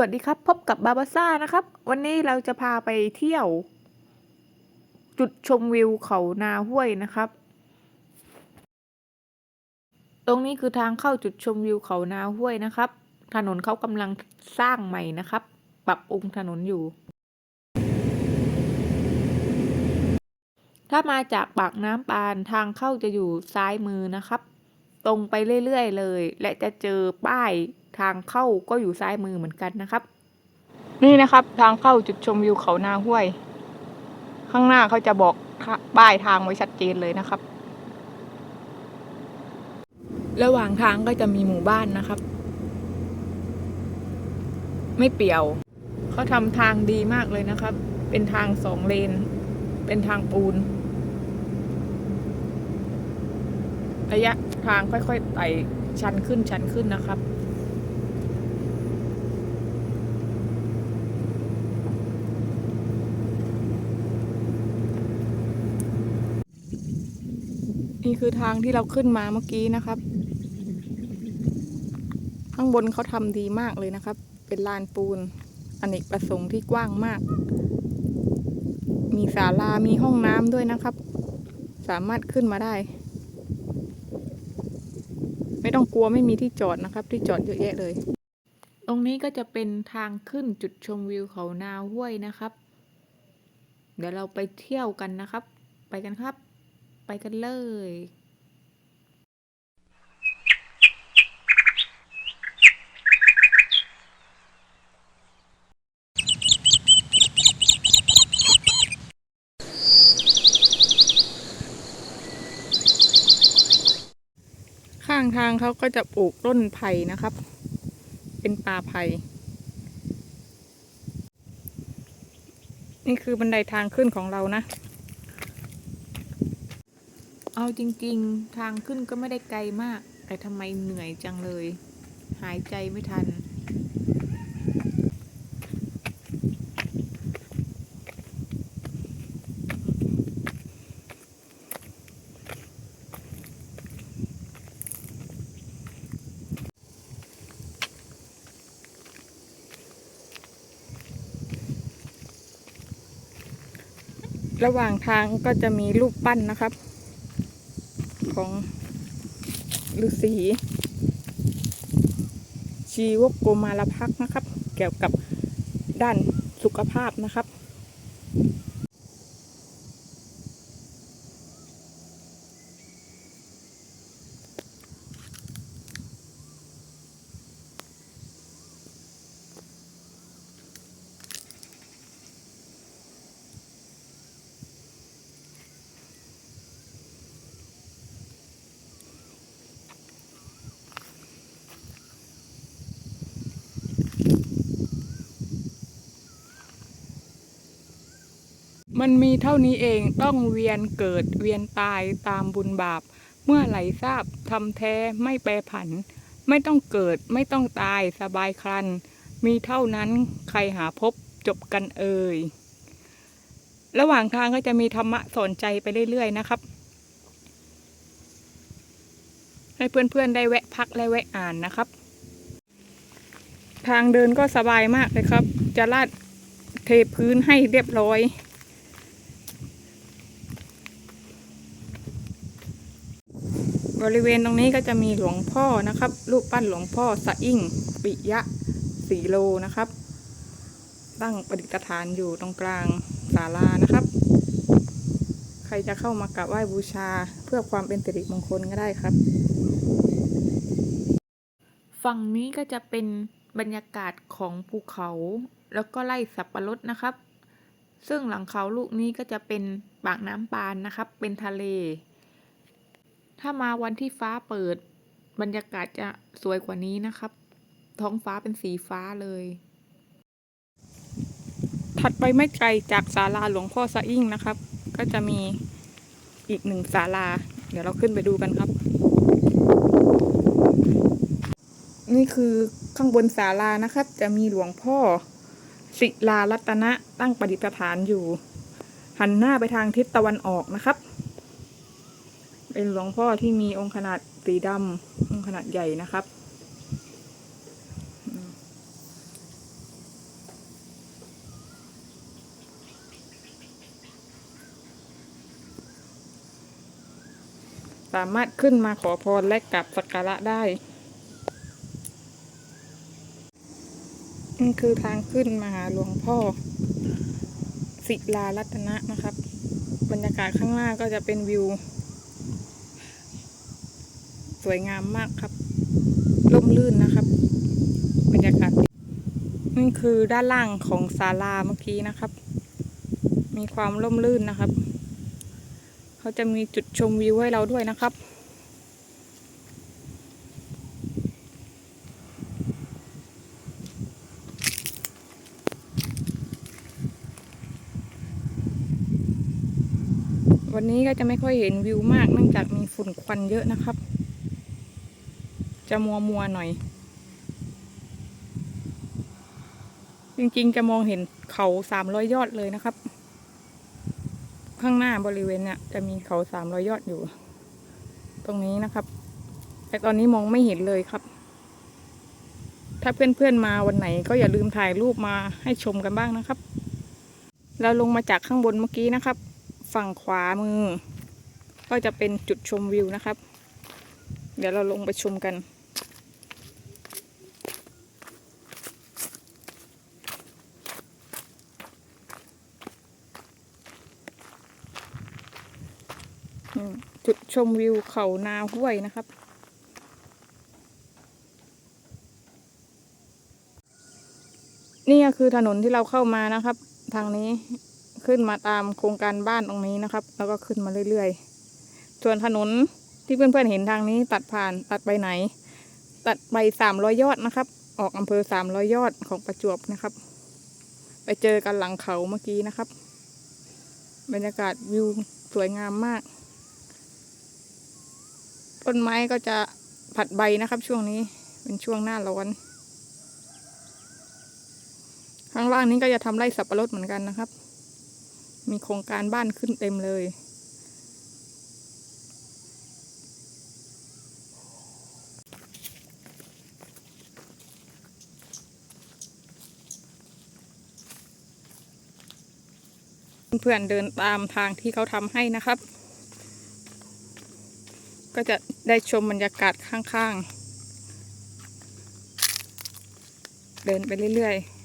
วัสดีครับพบกับบาบาซ่านะครับ วันนี้เราจะพาไปเที่ยว จุดชมวิวเขานาห้วยนะครับ ตรงนี้คือทางเข้าจุดชมวิวเขานาห้วยนะครับ ถนนเขากำลังสร้างใหม่นะครับ ปรับปรุงถนนอยู่ ถ้ามาจากปากน้ำปานทางเข้าจะอยู่ซ้ายมือนะครับ ตรงไปเรื่อยๆเลย และจะเจอป้าย ทางเข้าก็อยู่ซ้ายมือเหมือนกันนะครับ นี่นะครับ ทางเข้าจุดชมวิวเขานาห้วย ข้างหน้าเขาจะบอกป้ายทางไว้ชัดเจนเลยนะครับ ระหว่างทางก็จะมีหมู่บ้านนะครับ ไม่เปี่ยว เขาทำทางดีมากเลยนะครับ เป็นทางสองเลน เป็นทางปูนระยะทางค่อยๆไต่ชันขึ้นชันขึ้นนะครับ นี่คือทางที่เราขึ้นมาเมื่อกี้นะครับ ข้างบนเขาทำดีมากเลยนะครับ เป็นลานปูนอเนกประสงค์ที่กว้างมาก มีศาลา มีห้องน้ำด้วยนะครับ สามารถขึ้นมาได้ ไม่ต้องกลัวไม่มีที่จอดนะครับ ที่จอดเยอะแยะเลย ตรงนี้ก็จะเป็นทางขึ้นจุดชมวิวเขานาห้วยนะครับ เดี๋ยวเราไปเที่ยวกันนะครับ ไปกันครับ ไปกันเลยข้างทางเขาก็จะปลูกต้นไผ่นะครับ เป็นป่าไผ่ นี่คือบันไดทางขึ้นของเรานะ เอาจริง ๆ ทางขึ้นก็ไม่ได้ไกลมาก แต่ทำไมเหนื่อยจังเลย หายใจไม่ทัน ระหว่างทางก็จะมีรูปปั้นนะครับ ของฤาษีชีวกโกมารพักนะครับ เกี่ยวกับด้านสุขภาพนะครับ มันมีเท่านี้เองต้องเวียนเกิดเวียนตายตามบุญบาป เมื่อไหลทราบทำแท้ไม่แปรผัน ไม่ต้องเกิดไม่ต้องตายสบายครัน มีเท่านั้นใครหาพบจบกันเอ่ยระหว่างทางก็จะมีธรรมะสอนใจไปเรื่อยๆนะครับ ให้เพื่อนๆได้แวะพักและแวะอ่านนะครับ ทางเดินก็สบายมากเลยครับ จะลาดเทพื้นให้เรียบร้อย บริเวณตรงนี้ก็จะมีหลวงพ่อนะครับ รูปปั้นหลวงพ่อสะอิ่งปิยะสีโลนะครับ ตั้งประดิษฐานอยู่ตรงกลางศาลานะครับ ใครจะเข้ามากราบไหว้บูชาเพื่อความเป็นสิริมงคลก็ได้ครับ ฝั่งนี้ก็จะเป็นบรรยากาศของภูเขา แล้วก็ไร่สับปะรดนะครับ ซึ่งหลังเขาลูกนี้ก็จะเป็นปากน้ำปานนะครับ เป็นทะเล ถ้ามาวันที่ฟ้าเปิด บรรยากาศจะสวยกว่านี้นะครับ ท้องฟ้าเป็นสีฟ้าเลย ถัดไปไม่ไกลจากศาลาหลวงพ่อสะอิ่งนะครับ ก็จะมีอีกหนึ่งศาลา เดี๋ยวเราขึ้นไปดูกันครับ นี่คือข้างบนศาลานะครับ จะมีหลวงพ่อศิลารัตนะตั้งประดิษฐานอยู่ หันหน้าไปทางทิศตะวันออกนะครับ เป็นหลวงพ่อที่มีองค์ขนาดสีดำองค์ขนาดใหญ่นะครับ สามารถขึ้นมาขอพรและกลับสักการะได้ นี่คือทางขึ้นมาหาหลวงพ่อ ศิลารัตนะนะครับ บรรยากาศข้างล่างก็จะเป็นวิว สวยงามมากครับร่มรื่นนะครับ บรรยากาศนี่คือด้านล่างของศาลาเมื่อกี้นะครับ มีความร่มรื่นนะครับ เขาจะมีจุดชมวิวให้เราด้วยนะครับวันนี้ก็จะไม่ค่อยเห็นวิวมากเนื่องจากมีฝุ่นควันเยอะนะครับ จะมัวมัวหน่อย จริงๆ จะมองเห็นเขาสามร้อยยอดเลยนะครับ ข้างหน้าบริเวณเนี่ยจะมีเขาสามร้อยยอดอยู่ ตรงนี้นะครับ แต่ตอนนี้มองไม่เห็นเลยครับ ถ้าเพื่อนๆมาวันไหนก็อย่าลืมถ่ายรูปมาให้ชมกันบ้างนะครับ เราลงมาจากข้างบนเมื่อกี้นะครับ ฝั่งขวามือ ก็จะเป็นจุดชมวิวนะครับ เดี๋ยวเราลงไปชมกัน จุดชมวิวเขานาห้วยนะครับ นี่ก็คือถนนที่เราเข้ามานะครับ ทางนี้ขึ้นมาตามโครงการบ้านตรงนี้นะครับ แล้วก็ขึ้นมาเรื่อยๆ ส่วนถนนที่เพื่อนๆเห็นทางนี้ตัดผ่านตัดไปไหน ตัดไปสามร้อยยอดนะครับ ออกอำเภอสามร้อยยอดของประจวบนะครับ ไปเจอกันหลังเขาเมื่อกี้นะครับ บรรยากาศวิวสวยงามมาก ต้นไม้ก็จะผัดใบนะครับ ช่วงนี้เป็นช่วงหน้าร้อนข้างล่างนี้ก็จะทำไร่สับปะรดเหมือนกันนะครับ มีโครงการบ้านขึ้นเต็มเลย เพื่อนๆเดินตามทางที่เขาทำให้นะครับ ก็จะได้ชมบรรยากาศข้างๆ เดินไปเรื่อยๆ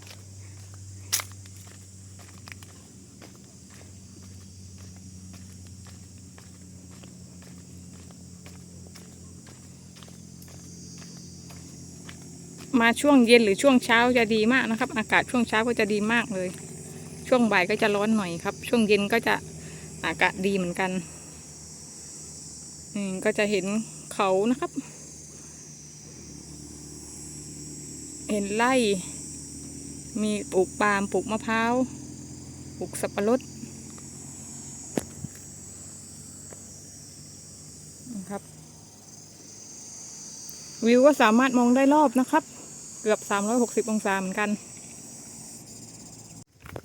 มาช่วงเย็นหรือช่วงเช้าจะดีมากนะครับ อากาศช่วงเช้าก็จะดีมากเลย ช่วงบ่ายก็จะร้อนหน่อยครับ ช่วงเย็นก็จะอากาศดีเหมือนกัน อืมก็จะเห็นเขานะครับ เห็นไร่ มีปลูกปาล์มปลูกมะพร้าวปลูกสับปะรดนะครับ วิวก็สามารถมองได้รอบนะครับ เกือบ 360 องศาเหมือนกัน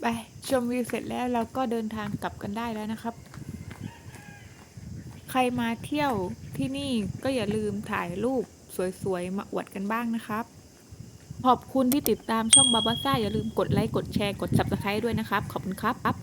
ไป ชมวิวเสร็จแล้วเราก็เดินทางกลับกันได้แล้วนะครับ ใครมาเที่ยวที่นี่ก็อย่าลืมถ่ายรูปสวยๆ มาอวดกันบ้างนะครับ ขอบคุณที่ติดตามช่องบาบาซ่าอย่าลืมกดไลค์ กดแชร์ กด subscribe ด้วยนะครับ ขอบคุณครับ